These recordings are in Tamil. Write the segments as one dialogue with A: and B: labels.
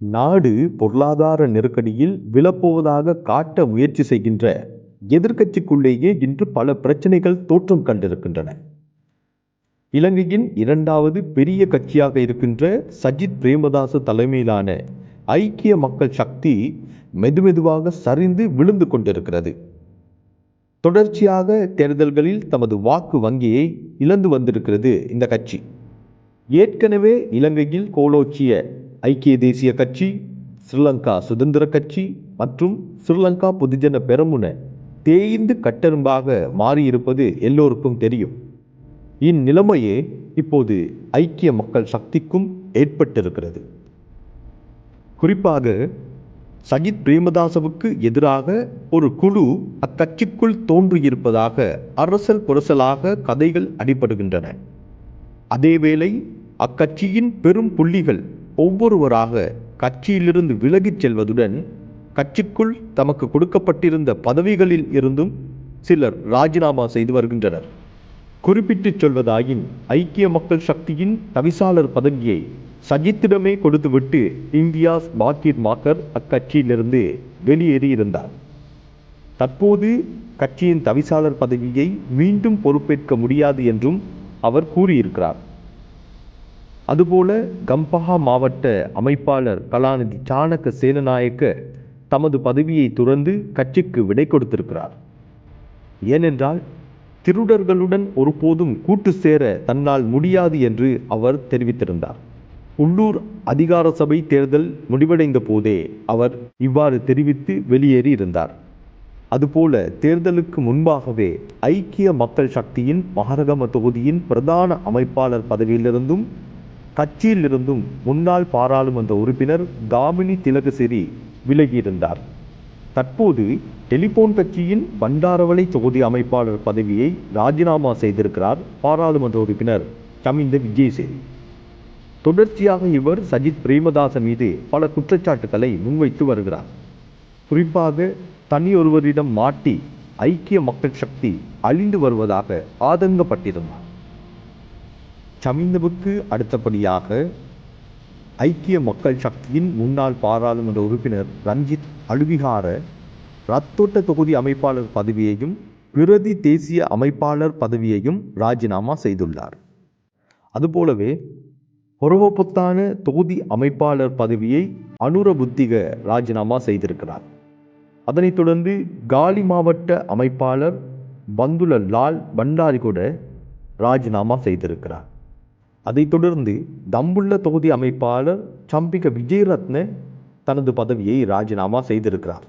A: நாடு பொருளாதார நெருக்கடியில் விழப்போவதாக காட்ட முயற்சி செய்கின்ற எதிர்க்கட்சிக்குள்ளேயே இன்று பல பிரச்சனைகள் தோற்றம் கண்டிருக்கின்றன. இலங்கையின் இரண்டாவது பெரிய கட்சியாக இருக்கின்ற சஜித் பிரேமதாச தலைமையிலான ஐக்கிய மக்கள் சக்தி மெதுமெதுவாக சரிந்து விழுந்து கொண்டிருக்கிறது. தொடர்ச்சியாக தேர்தல்களில் தமது வாக்கு வங்கியை இழந்து வந்திருக்கிறது இந்த கட்சி. ஏற்கனவே இலங்கையில் கோலோச்சிய ஐக்கிய தேசிய கட்சி ஸ்ரீலங்கா சுதந்திர கட்சி மற்றும் ஸ்ரீலங்கா பொதுஜன பெரமுன தேய்ந்து கட்டெரும்பாக மாறியிருப்பது எல்லோருக்கும் தெரியும். இந்நிலைமையே இப்போது ஐக்கிய மக்கள் சக்திக்கும் ஏற்பட்டிருக்கிறது. குறிப்பாக சஜித் பிரேமதாசவுக்கு எதிராக ஒரு குழு அக்கட்சிக்குள் தோன்றியிருப்பதாக அரசல் புரசலாக கதைகள் அடிபடுகின்றன. அதேவேளை அக்கட்சியின் பெரும் புள்ளிகள் ஒவ்வொருவராக கட்சியிலிருந்து விலகிச் செல்வதுடன் கட்சிக்குள் தமக்கு கொடுக்கப்பட்டிருந்த பதவிகளில் இருந்தும் சிலர் ராஜினாமா செய்து வருகின்றனர். குறிப்பிட்டுச் சொல்வதாயின் ஐக்கிய மக்கள் சக்தியின் தவிசாளர் பதவியை சஜித்திடமே கொடுத்துவிட்டு இந்தியாஸ் பாக்கீர் மாக்கர் அக்கட்சியிலிருந்து வெளியேறியிருந்தார். தற்போது கட்சியின் தவிசாளர் பதவியை மீண்டும் பொறுப்பேற்க முடியாது என்றும் அவர் கூறியிருக்கிறார். அதுபோல கம்பஹா மாவட்ட அமைப்பாளர் கலாநிதி சாணக்க சேனநாயக்க தமது பதவியை துறந்து கட்சிக்கு விடை கொடுத்திருக்கிறார். ஏனென்றால் திருடர்களுடன் ஒருபோதும் கூட்டு சேர தன்னால் முடியாது என்று அவர் தெரிவித்திருந்தார். உள்ளூர் அதிகார சபை தேர்தல் முடிவடைந்த போதே அவர் இவ்வாறு தெரிவித்து வெளியேறி இருந்தார். அதுபோல தேர்தலுக்கு முன்பாகவே ஐக்கிய மக்கள் சக்தியின் மகரகம தொகுதியின் பிரதான அமைப்பாளர் பதவியிலிருந்தும் கட்சியிலிருந்தும் முன்னாள் பாராளுமன்ற உறுப்பினர் தாமினி திலகசிறி விலகியிருந்தார். தற்போது டெலிபோன் கட்சியின் பண்டாரவளை தொகுதி அமைப்பாளர் பதவியை ராஜினாமா செய்திருக்கிறார் பாராளுமன்ற உறுப்பினர் கமிந்த விஜயசேரி தொடர்ச்சியாக இவர் சஜித் பிரேமதாச மீது பல குற்றச்சாட்டுகளை முன்வைத்து வருகிறார். குறிப்பாக தனியொருவரிடம் மாட்டி ஐக்கிய மக்கள் சக்தி அழிந்து வருவதாக ஆதங்கப்பட்டிருந்தார். சமிந்தவுக்கு அடுத்தபடியாக ஐக்கிய மக்கள் சக்தியின் முன்னாள் பாராளுமன்ற உறுப்பினர் ரஞ்சித் அழுவிகார ரத்தோட்ட தொகுதி அமைப்பாளர் பதவியையும் பிரதி தேசிய அமைப்பாளர் பதவியையும் ராஜினாமா செய்துள்ளார். அதுபோலவே பொறவப்புத்தான தொகுதி அமைப்பாளர் பதவியை அனுர புத்திக ராஜினாமா செய்திருக்கிறார். அதனைத் தொடர்ந்து காலி மாவட்ட அமைப்பாளர் பந்துல லால் பண்டாரி கூட ராஜினாமா செய்திருக்கிறார். அதைத் தொடர்ந்து தம்புள்ள தொகுதி அமைப்பாளர் சம்பிக விஜயரத்ன தனது பதவியை ராஜினாமா செய்திருக்கிறார்.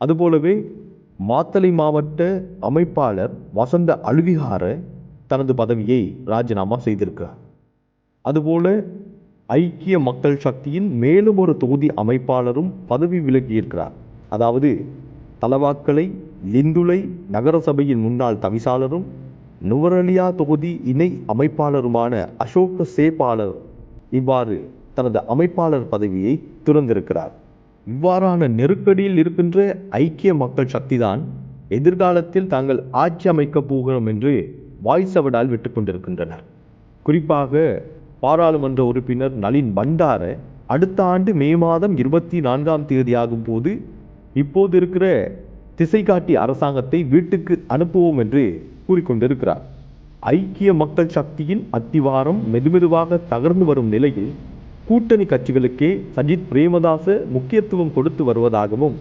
A: அதுபோலவே மாத்தளை மாவட்ட அமைப்பாளர் வசந்த அழுவிகார தனது பதவியை ராஜினாமா செய்திருக்கிறார். அதுபோல ஐக்கிய மக்கள் சக்தியின் மேலும் ஒரு தொகுதி அமைப்பாளரும் பதவி விலகியிருக்கிறார். அதாவது தலவாக்கலை லிந்துளை நகரசபையின் முன்னாள் தவிசாளரும் நுவரலியா தொகுதி இணை அமைப்பாளருமான அசோக சேபாலர் இவ்வாறு தனது அமைப்பாளர் பதவியை துறந்திருக்கிறார். இவ்வாறான நெருக்கடியில் இருக்கின்ற ஐக்கிய மக்கள் சக்திதான் எதிர்காலத்தில் தாங்கள் ஆட்சி அமைக்கப் போகிறோம் என்று வாய்ஸ் விட்டு விட்டுக்கொண்டிருக்கின்றனர் குறிப்பாக பாராளுமன்ற உறுப்பினர் நளின் பண்டார அடுத்த ஆண்டு மே மாதம் இருபத்தி நான்காம் தேதி ஆகும் போது இப்போது இருக்கிற திசை காட்டி அரசாங்கத்தை வீட்டுக்கு அனுப்புவோம் என்று கூறிக்கொண்டிருக்கிறார். ஐக்கிய மக்கள் சக்தியின் அத்திவாரம் மெதுமெதுவாக தகர்ந்து வரும் நிலையில் கூட்டணி கட்சிகளுக்கே சஜித் பிரேமதாச முக்கியத்துவம் கொடுத்து வருவதாகவும்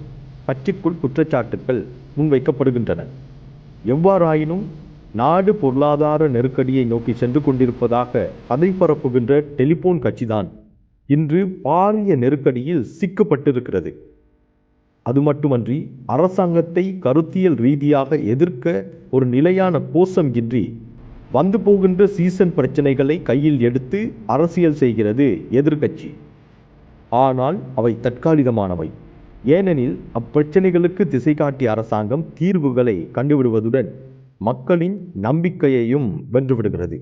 A: கட்சிக்குள் குற்றச்சாட்டுகள் முன்வைக்கப்படுகின்றன. எவ்வாறாயினும் நாடு பொருளாதார நெருக்கடியை நோக்கி சென்று கொண்டிருப்பதாக கதை பரப்புகின்ற டெலிபோன் கட்சிதான் இன்று பாரிய நெருக்கடியில் சிக்கப்பட்டிருக்கிறது. அது மட்டுமன்றி அரசாங்கத்தை கருத்தியல் ரீதியாக எதிர்க்க ஒரு நிலையான கோஷம் இன்றி வந்து போகின்ற சீசன் பிரச்சனைகளை கையில் எடுத்து அரசியல் செய்கிறது எதிர்க்கட்சி. ஆனால் அவை தற்காலிகமானவை. ஏனெனில் அப்பிரச்சனைகளுக்கு திசை காட்டிய அரசாங்கம் தீர்வுகளை கண்டுவிடுவதுடன் மக்களின் நம்பிக்கையையும் வென்றுவிடுகிறது.